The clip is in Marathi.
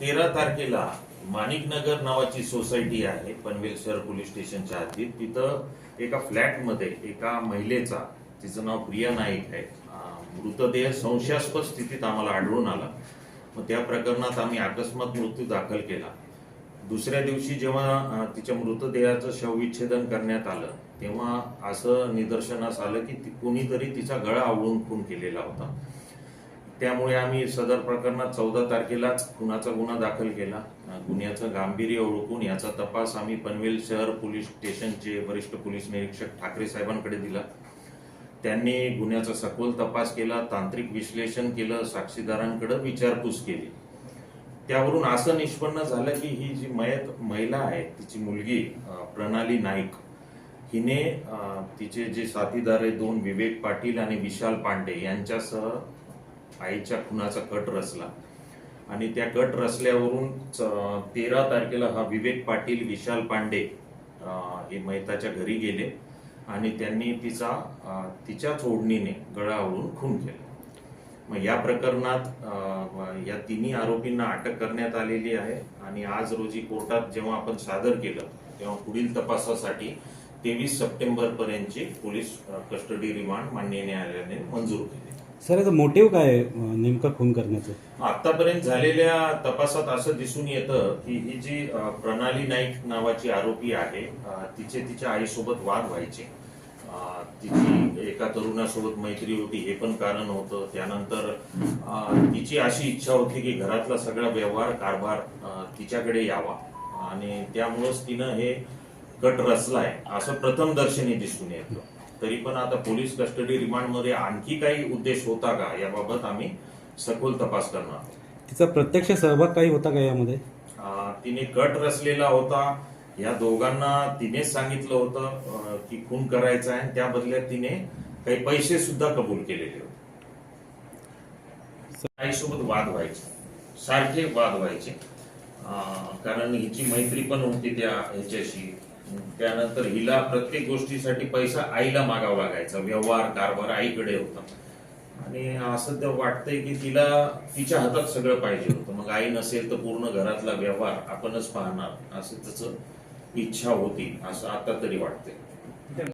तेरा तारखेला माणिकनगर नावाची सोसायटी आहे पनवेल शहर पोलीस स्टेशनच्या आधी तिथं एका फ्लॅटमध्ये एका महिलेचा तिचं नाव प्रिया नाईक आहे. मृतदेह संशयास्पद स्थितीत आम्हाला आढळून आला. मग त्या प्रकरणात आम्ही अकस्मात मृत्यू दाखल केला. दुसऱ्या दिवशी जेव्हा तिच्या मृतदेहाचं शवविच्छेदन करण्यात आलं तेव्हा असं निदर्शनास आलं की ती- कोणीतरी तिचा गळा आवळून खून केलेला होता. त्यामुळे आम्ही सदर प्रकरणात चौदा तारखेलाच खुनाचा गुन्हा दाखल केला. गुन्ह्याचं गांभीर्य ओळखून याचा तपास आम्ही पनवेल शहर पोलीस स्टेशनचे वरिष्ठ पोलीस निरीक्षक ठाकरे साहेबांकडे दिला. त्यांनी गुन्ह्याचा सखोल तपास केला तांत्रिक विश्लेषण केलं साक्षीदारांकडे विचारपूस केली. त्यावरून असं निष्पन्न झालं की ही जी मयत महिला आहे तिची मुलगी प्रणाली नाईक हिने तिचे जे साथीदार आहे दोन विवेक पाटील आणि विशाल पांडे यांच्यासह आईच्या खुनाचा कट रचला. आणि त्या कट रचल्यावरून च- तेरा तारखेला हा विवेक पाटील विशाल पांडे हे मैताच्या घरी गेले आणि त्यांनी तिचा तिच्या चोडणीने गळावरून खून केला. मग या प्रकरणात या तिन्ही आरोपींना अटक करण्यात आलेली आहे. आणि आज रोजी कोर्टात जेव्हा आपण सादर केलं तेव्हा पुढील तपासासाठी तेवीस सप्टेंबर पर्यंतची पोलीस कस्टडी रिमांड माननीय न्यायालयाने मंजूर केली. सर याचा मोटिव्ह काय नेमका खून करण्याचं? आतापर्यंत झालेल्या तपासात असं दिसून येतं की ही जी प्रणाली नाईक नावाची आरोपी आहे तिचे तिच्या आईसोबत वाद व्हायचे. तिची एका तरुणासोबत मैत्री होती हे पण कारण होतं. त्यानंतर तिची अशी इच्छा होती की घरातला सगळा व्यवहार कारभार तिच्याकडे यावा. आणि त्यामुळंच तिनं हे गट रचलाय असं प्रथम दर्शनी दिसून येतं. तरी पण आता पोलीस कस्टडी रिमांडमध्ये आणखी काही उद्देश होता का याबाबत आम्ही सखोल तपास करणार. तिचा प्रत्यक्ष सहभाग काही होता का यामध्ये? तिने कट रचलेला होता. या दोघांना तिनेच सांगितलं होतं की खून करायचा आहे आणि त्या बदल्यात तिने काही पैसे सुद्धा कबूल केलेले होते. आईसोबत वाद व्हायचे. सारखे वाद व्हायचे. कारण हिची मैत्री पण होती त्या ह्याच्याशी. त्यानंतर हिला प्रत्येक गोष्टीसाठी पैसा आईला मागावा लागायचा. व्यवहार कारभार आईकडे होता. आणि असं तर वाटतंय की तिला तिच्या हातात सगळं पाहिजे होतं. मग आई नसेल तर पूर्ण घरातला व्यवहार आपणच पाहणार. असं त्याचं इच्छा होती असं आता तरी वाटते